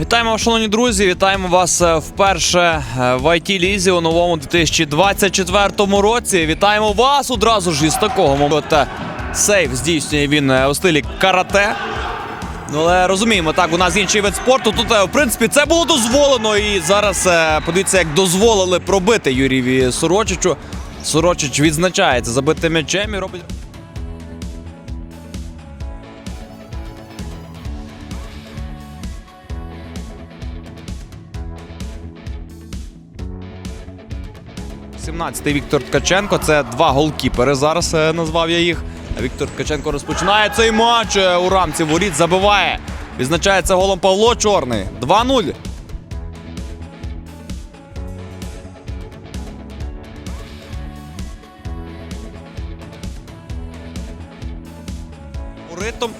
Вітаємо, шановні друзі! Вітаємо вас е, вперше е, в it лізі у новому 2024 році. Вітаємо вас одразу ж із такого моменту. Сейф здійснює він е, у стилі карате. Ну, але розуміємо, так, у нас інший вид спорту. Тут, в принципі, це було дозволено. І зараз подивіться, як дозволили пробити Юрієві Сорочичу. Сорочич відзначається забитим м'ячем і робить. – 17-й Віктор Ткаченко. Це два голкіпери. Зараз е, назвав я їх. Віктор Ткаченко розпочинає цей матч е, у рамці воріт. Забиває. Відзначається голом Павло Чорний. 2-0. Ритм.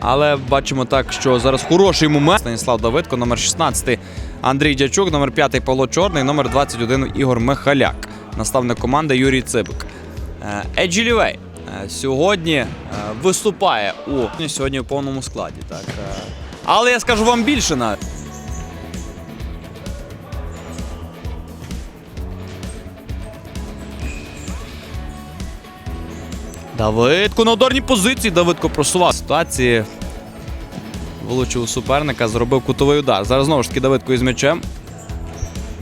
Але бачимо так, що зараз хороший момент. Станіслав Давидко, номер 16 Андрій Дячук, номер 5 Павло Чорний, номер 21 Ігор Михаляк. Наставник команди Юрій Цибик. Е, Еджі Лівей е, сьогодні е, виступає у сьогодні в повному складі. Так. Але я скажу вам більше навіть. Давидко на ударній позиції. Давидко просував ситуації. Влучив у суперника, зробив кутовий удар. Зараз знову ж таки Давидко із м'ячем.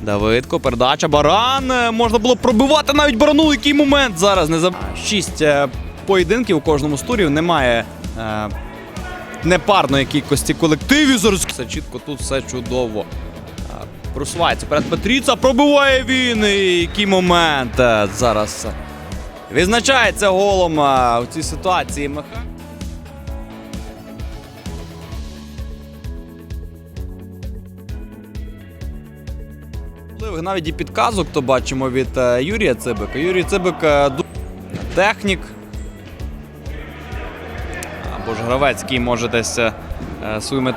Давидко, передача, баран. Е, Можна було пробивати навіть барану. Який момент зараз не заб... Шість е, поєдинків у кожному з турів. Немає е, непарної кількості колективів. Зараз все чітко тут все чудово. Е, Просувається перед Петріца. Пробиває він. Який момент зараз. Відзначається голом в цій ситуації Миха. Можливих Навіть і підказок, то бачимо від е, Юрія Цибика. Юрій Цибик е, технік. Або ж гравець, який може десь е, своїми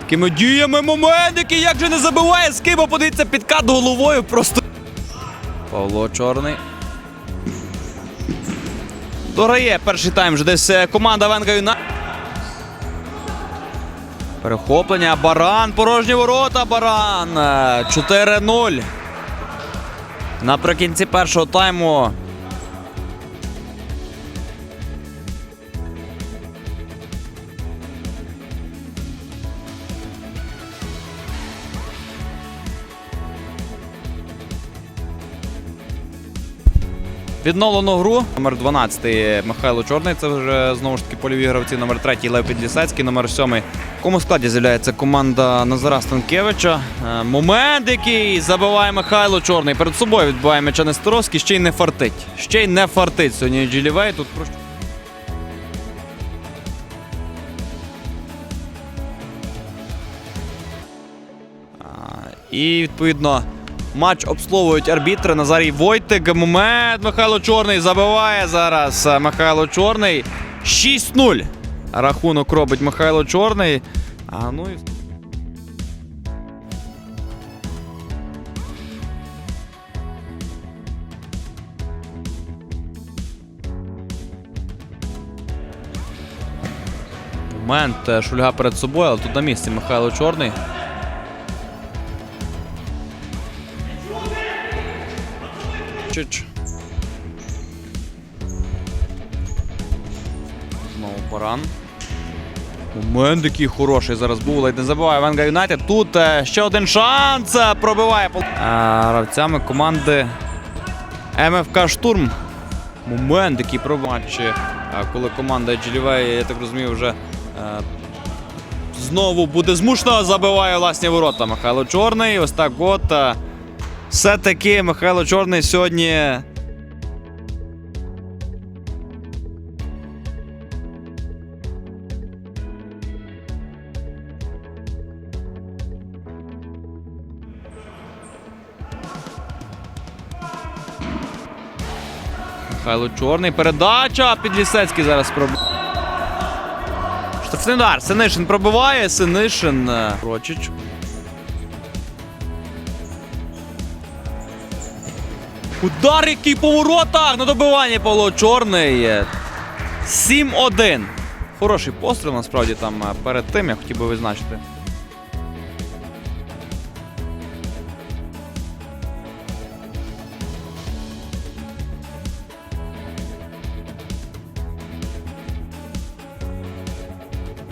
такими діями момент, який як же не забиває з ким, подивіться, підкат головою просто. Павло Чорний. Дорає перший тайм вже десь команда Венга Юна. Перехоплення. Баран. Порожні ворота. Баран. Е, 4-0. Наприкінці першого тайму. Відновлено гру. Номер 12 Михайло Чорний. Це вже знову ж таки польові гравці. Номер 3 Лев Підлісецький, номер 7 В якому складі з'являється команда Назара Станкевича. Е, Момент, який забиває Михайло Чорний. Перед собою відбиває м'яча Нестеровський. Ще й не фартить. Ще й не фартить сьогодні Джилівей. Тут про І відповідно матч обслуговують арбітри Назарій Войтик. Момент Михайло Чорний забиває зараз. Е, Михайло Чорний. 6-0. Рахунок робить Михайло Чорний. А, ну і... Момент е, Шульга перед собою, але тут на місці Михайло Чорний. Чич. Знову баран. Момент який хороший зараз був, не забиває Венга Юнайтед. Тут е, ще один шанс. е, Пробиває А, гравцями команди МФК Штурм. Момент, який е, коли команда Джилівей, я так розумію, вже е, знову буде змушена забиває власні ворота. Михайло Чорний. Ось так от. Все-таки Михайло Чорний сьогодні. Михайло Чорний. Передача. Підлісецький зараз пробив. Штрафний удар. Синишин пробиває. Синишин. е, Удар, який по воротах на добиванні Павло Чорний. 7-1. Хороший постріл, насправді там е, перед тим я хотів би відзначити.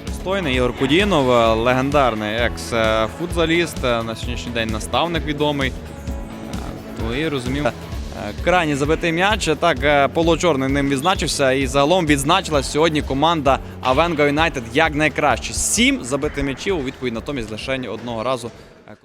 Пристойний Ігор Кудінов, е, легендарний екс-футзаліст, е, на сьогоднішній день наставник відомий. То і розумів. Крайній забитий м'яч. Так, е, Чорний ним відзначився. І загалом відзначила сьогодні команда Авенго Юнайтед як найкраще. Сім забитих м'ячів у відповідь натомість лише одного разу